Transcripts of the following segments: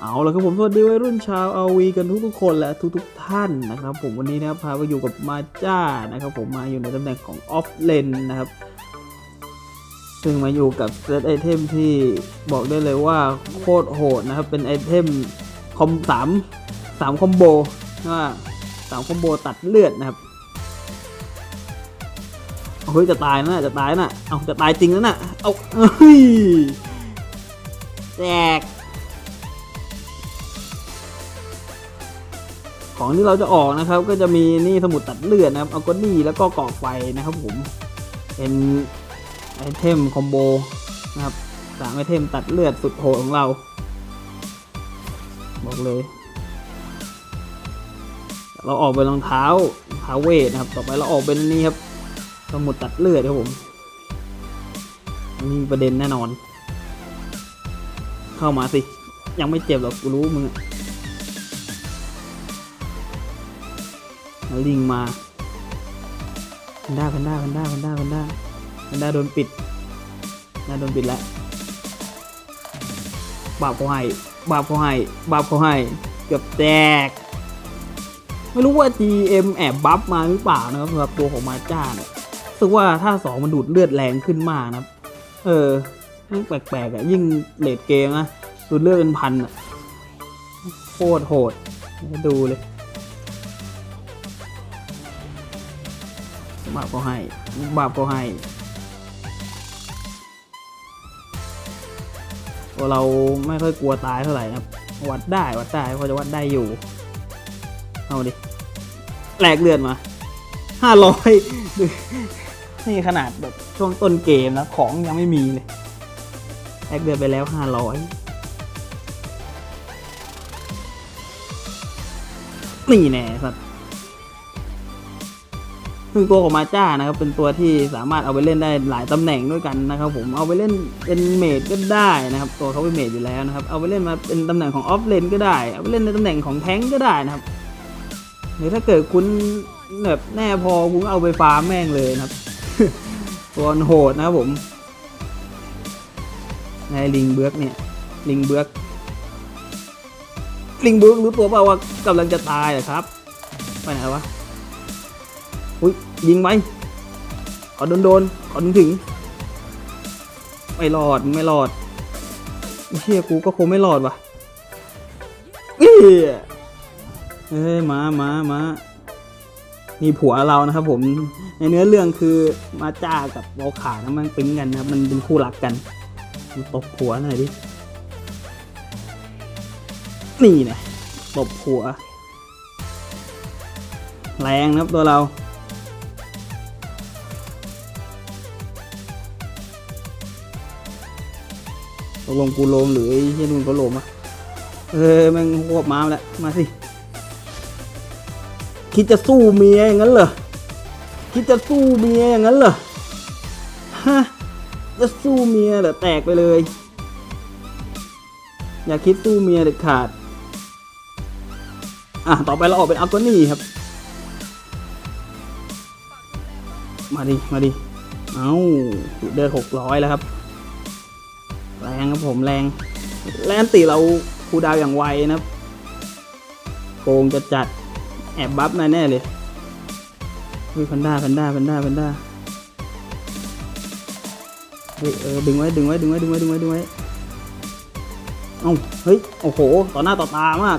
เอาละครับผมสวัสดีวัยรุ่นชาวอาวีกันทุกๆคนและทุกๆท่านนะครับ ผมวันนี้นะครับพาไปอยู่กับมาจ้านะครับ ผมมาอยู่ในตำแหน่งของออฟเลนนะครับซึ่งมาอยู่กับเซตไอเทมที่บอกได้เลยว่าโคตรโหดนะครับ เป็นไอเทมคอมสามสามคอมโบว่าสามคอมโบตัดเลือดนะครับเฮ้ยจะตายนะจะตายนะเอาจะตายจริงแล้วนะเอาเฮ้ยแจก ของที่เราจะออกนะครับ ก็จะมีนี่สมุดตัดเลือดนะครับเอาก็นี่แล้วก็กรอกไฟนะครับผมเป็นไอเทมคอมโบนะครับสามไอเทมตัดเลือดสุดโหดของเรา บอกเลย เราออกเป็นรองเท้าเท้าเวทนะครับ ต่อไปเราออกเป็นนี่ครับสมุดตัดเลือดครับผมอันนี่มีประเด็นแน่นอน เข้ามาสิ ยังไม่เจ็บหรอกกูรู้มึง ลิงมาแพนด้าแพนด้าแพนด้าแพนด้าแพนด้าแพนด้าโดนปิดนด้าโดนปิดแล้วบาปเขาให้บาปเขาให้บาปเขาให้เกือบแตก ไม่รู้ว่า GM แอบบัฟมาหรือเปล่านะครับสำหรับตัวของมาจ้าเนี่ยรู้สึกว่าถ้าสองมันดูดเลือดแรงขึ้นมากนะครับ เออยิ่งแปลกๆอะยิ่งเลดเกมนะดูดเลือดเป็นพันอะโคตรโหดดูเลย บาปก็ให้บาปก็ให้เราไม่ค่อยกลัวตายเท่าไหร่นะครับวัดได้วัดได้พอจะวัดได้อยู่ เอาดิแหลกเลือดมาห้าร้อยนี่ขนาดแบบช่วงต้นเกมนะของยังไม่มีเลยแลกเลือดไปแล้วห้าร้อยนี่แน่สัตว์ ซึ่งตัวของมาจ้านะครับเป็นตัวที่สามารถเอาไปเล่นได้หลายตำแหน่งด้วยกันนะครับผมเอาไปเล่นเป็นเมดก็ได้นะครับตัวเขาเป็นเมดอยู่แล้วนะครับเอาไปเล่นมาเป็นตำแหน่งของออฟเลนก็ได้เอาไปเล่นในตำแหน่งของแท้งก็ได้นะครับหรือถ้าเกิดคุณแบบแน่พอคุณก็เอาไปฟาร์มแม่งเลยนะครับตัวโหดนะครับผมในลิงเบือกเนี่ยลิงเบือกลิงเบือกรู้ตัวเปล่าว่ากำลังจะตายเหรอครับไปไหนวะอุ้ย ยิงไปขอโดนโดนขอถึงถึง ไม่รอดไม่รอดเชี่ยกูก็คงไม่รอดว่ะเอ้ยเอ้ยมามามานี่ผัวเรานะครับผม ในเนื้อเรื่องคือมาจ้ากับวอลขานะมันปิ๊งกันนะมันเป็นคู่รักกันมันตบผัวหน่อยดิ นี่นะตบผัว แรงนะครับตัวเรา ตกลงกูโลมหรือไอ้เฮียนุ่นก็โลมอะเออแม่งควบม้ามแล้ว มาสิ คิดจะสู้เมียอย่างนั้นเหรอ คิดจะสู้เมียอย่างนั้นเหรอ ฮะ จะสู้เมียเหรอแตกไปเลย อย่าคิดสู้เมียเด็ดขาด อะ ต่อไปเราออกเป็นอัลกอนี่ครับ มาดิ มาดิ เอาจุดเดินหกร้อยแล้วครับ รงครับผมแรงแลนตีเราคูดาวอย่างไวนะครับโกงจะจัดแอบบัฟมาแน่เลยเฮ้ยพันด้าพันด้าพันด้าพันด้าเฮ้ยเออดึงไว้ดึงไว้ดึงไว้ดึงไว้ดึงไว้ดึงไว้เอ้าเฮ้ยโอ้โหต่อหน้าต่อตามาก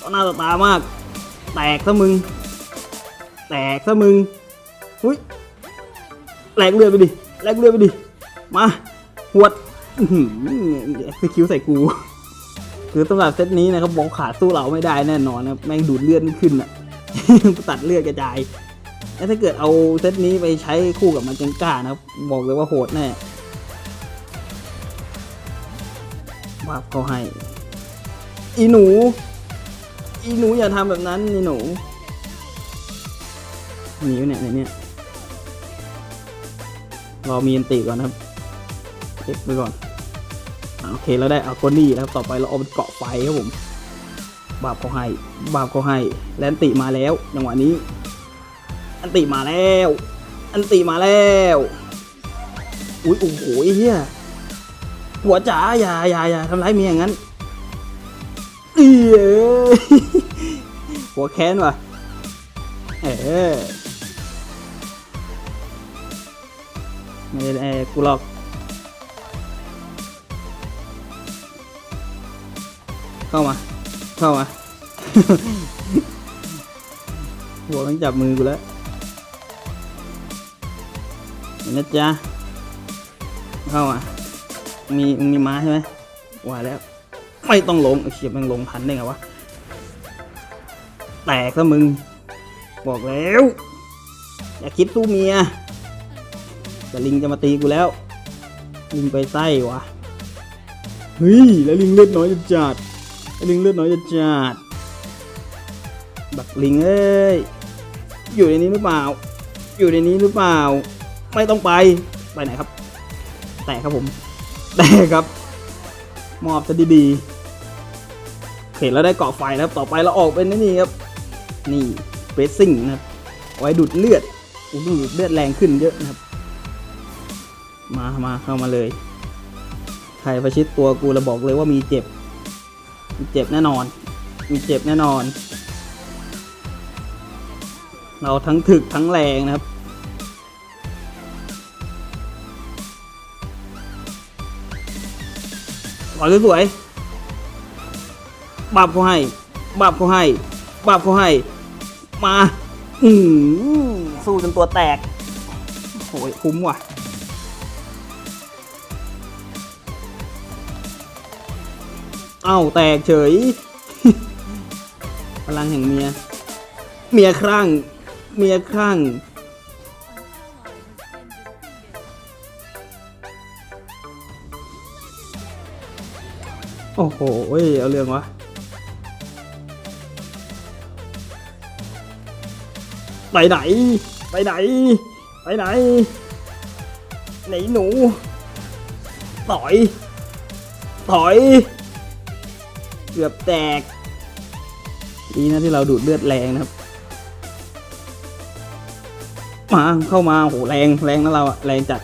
ต่อหน้าต่อตามาก แตกซะมึง แตกซะมึงหุ้ยแหลกเลือดไปดิแหลกเลือดไปดิมาหวด สคิวใส่กู คือสำหรับเซตนี้นะครับบอกขาดสู้เราไม่ได้แน่นอนนะแม่งดูดเลือดขึ้นอะตัดเลือดกระจายแล้วถ้าเกิดเอาเซตนี้ไปใช้คู่กับมันจังก้านะครับ บอกเลยว่าโหดแน่บาปเขาให้ อีหนู อีหนูอย่าทำแบบนั้นอีหนูหนีเนี่ยไหนเนี่ยรอมีอันติก่อนนะครับเช็คไปก่อน โอเคเราได้อาโกนี่แล้วต่อไปเราเอาเป็นเกาะไฟครับผมบาปเขาให้บาปเขาให้แลนติมาแล้วจังหวะนี้ อันติมาแล้ว อันติมาแล้วอุ้ยโอ้โหเฮียหัวจ๋าอย่าอย่าอย่าทำร้ายเมียอย่างนั้นเอ้ยหัวแค้นว่ะเออไม่ได้กูหรอก เข้ามา เข้ามา หัวมันจับมือกูแล้วเห็นนะจ๊ะเข้ามามีมึงมีม้าใช่ไหมว่าแล้ว ไม่ต้องลงไอ้เฉียบมันลงทันได้ไงวะ แตกซะมึง บอกแล้ว อย่าคิดสู้เมียแต่ลิงจะมาตีกูแล้ว ลิงไปไส้วะ เฮ้ย แล้วลิงเลือดน้อยจะจัดแลิงเลือดน้อยจะจัดบักลิงเอ้ย อยู่ในนี้หรือเปล่า อยู่ในนี้หรือเปล่า ไม่ต้องไป ไปไหนครับ แตกครับผม แตกครับ มอบจะดีๆเห็นแล้วได้เกาะไฟแล้วต่อไปเราออกเป็นนี่ครับ นี่เบสซิ่งนะครับไว้ดูดเลือดอู้ดูดเลือดแรงขึ้นเยอะนะครับ มา มาเข้ามาเลย ใครประชิดตัวกูเราบอกเลยว่ามีเจ็บ มีเจ็บแน่นอน มีเจ็บแน่นอน เราทั้งถึกทั้งแรงนะครับขอสวยๆบับเขาให้ บับเขาให้ บับเขาให้ มา อืมสู้จนตัวแตกโอ้ยคุ้มว่ะ เอ้าแตกเฉย พลังแห่งเมีย เมียครั่ง เมียครั่ง โอ้โห เอ้ยเอาเรื่องวะ ไปไหน ไปไหน ไปไหน ไหนหนู ต่อย ต่อย เกือบแตกดีนะที่เราดูดเลือดแรงนะครับ มาเข้ามาโหแรงแรงนะเราอะแรงจัด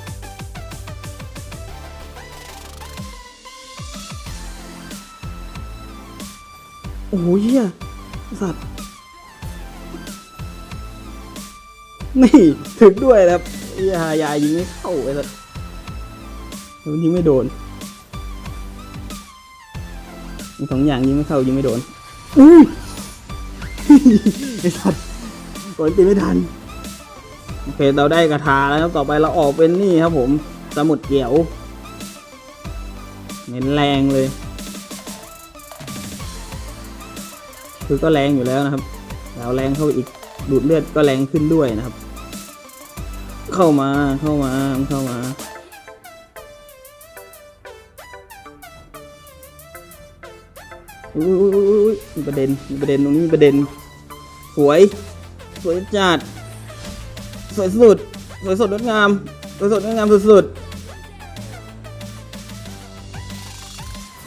โอ้ยสัตว์นี่ถึกด้วยนะครับยายายิงไม่เข้าไอ้สัตว์ยิงไม่โดน มีสองอย่างยิงไม่เข้ายิงไม่โดนอุ้ยไอ้สัตว์กดตีไม่ทันโอเคเราได้กระทาแล้วครับต่อไปเราออกเป็นนี่ครับผมสมุดเกี่ยวเน้นแรงเลย คือก็แรงอยู่แล้วนะครับแล้วแรงเข้าไปอีกดูดเลือดก็แรงขึ้นด้วยนะครับ เข้ามาเข้ามาเข้ามา อุ้ยมีประเด็นมีประเด็นตรงนี้มีประเด็นสวยสวยจัดสวยสุดสวยสดงดงามสวยสดงดงามสุดๆ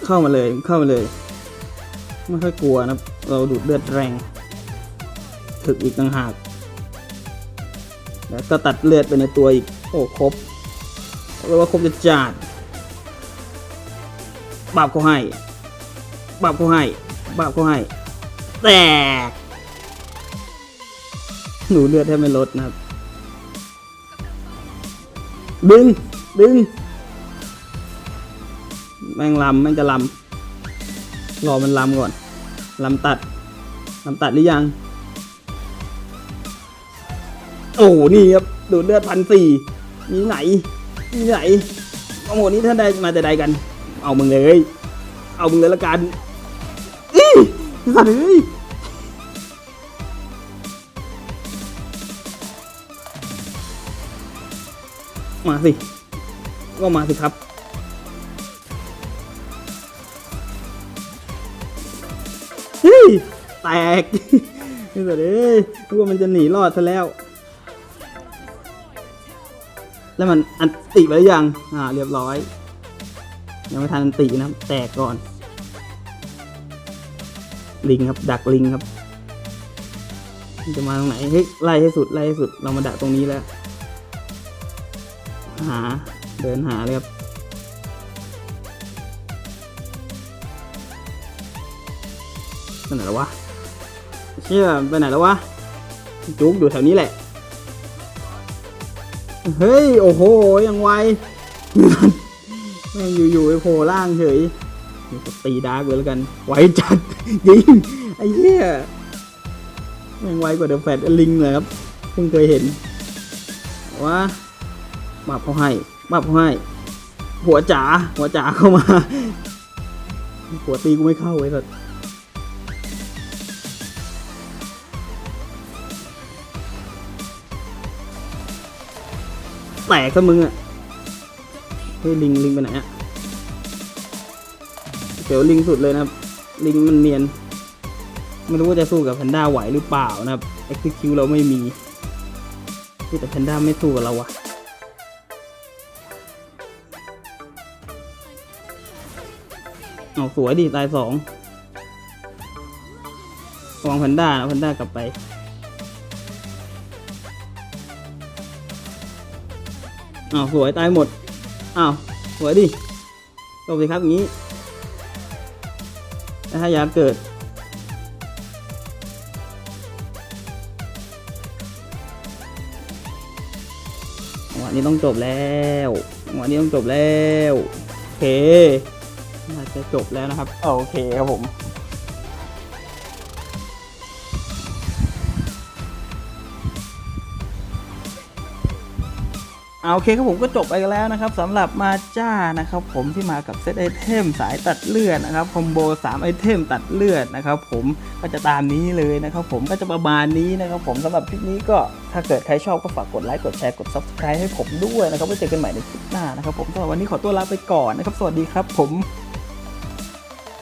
เข้ามาเลยเข้ามาเลยไม่ค่อยกลัวนะเราดูดเลือดแรงถึกอีกต่างหากแล้วก็ตัดเลือดไปในตัวอีกโอ้ครบเรียกว่าครบจะจัดบาปเขาให้ บาปเขาให้ บาปเขาให้ แตก หนูเลือดแทบไม่ลดนะครับ ดึง ดึง แม่งลำแม่งจะลำรอมันลำก่อนลำตัดลำตัดหรือยัง โอ้โหนี่ครับ ดูเลือดพันสี่มีไหน มีไหนเอาหมดนี้ท่านใดมาแต่ใดกัน เอามึงเลย เอามึงเลยละกันอีสัตว์เอ้ยมาสิ ก็มาสิครับ เฮ้ย แตกนี่สัตว์เอ้ยนึกว่ามันจะหนีรอดซะแล้ว แล้วมันอันติไปหรือยัง อ่า เรียบร้อย ยังไม่ทันตินะครับ แตกก่อน ลิงครับ ดักลิงครับจะมาตรงไหนเฮ้ยไล่ให้สุดไล่ให้สุดเรามาดักตรงนี้แล้ว หาเดินหาเลยครับมไหนแล้ววะเชี่ยไปไหนแล้ววะจุกอยู่แถวนี้แหละ เฮ้ย โอ้โห ยังไว แม่งอยู่ๆไปโผล่ล่างเฉยตีดาร์กเลยแล้วกัน ไวจัดยิงไอ้เหี้ยแม่งไวกว่าเดอะแฟตลิงเลยครับเพิ่งเคยเห็นว่าบับเขาให้บับเขาให้ หัวจ๋าหัวจ๋าเข้ามา หัวตีกูไม่เข้าไว้สัสแตกซะมึงอะ เฮ้ยลิงลิงไปไหนอะเดี๋ยวลิงสุดเลยนะครับ ลิงมันเนียน ไม่รู้ว่าจะสู้กับแพนด้าไหวหรือเปล่านะครับ XQ เราไม่มีแต่แพนด้าไม่สู้กับเราอะเอาสวยดิตายสองวังแพนด้านะแพนด้ากลับไปอ้าสวยตายหมด อ้าวสวยดิจบสิครับอย่างนี้แล้วถ้ายาเกิดจังหวนี้ต้องจบแล้วจังหวนี้ต้องจบแล้ว โอเคน่าจะจบแล้วนะครับ โอเคครับผม เอาโอเคครับผมก็จบไปกันแล้วนะครับสำหรับมาจ้านะครับผมที่มากับเซตไอเทมสายตัดเลือดนะครับคอมโบ3ไอเทมตัดเลือดนะครับผมก็จะตามนี้เลยนะครับผมก็จะประมาณนี้นะครับผมสำหรับคลิปนี้ก็ถ้าเกิดใครชอบก็ฝากกดไลค์กดแชร์กด subscribe ให้ผมด้วยนะครับไว้เจอกันใหม่ในคลิปหน้านะครับผมสำหรับวันนี้ขอตัวลาไปก่อนนะครับสวัสดีครับผม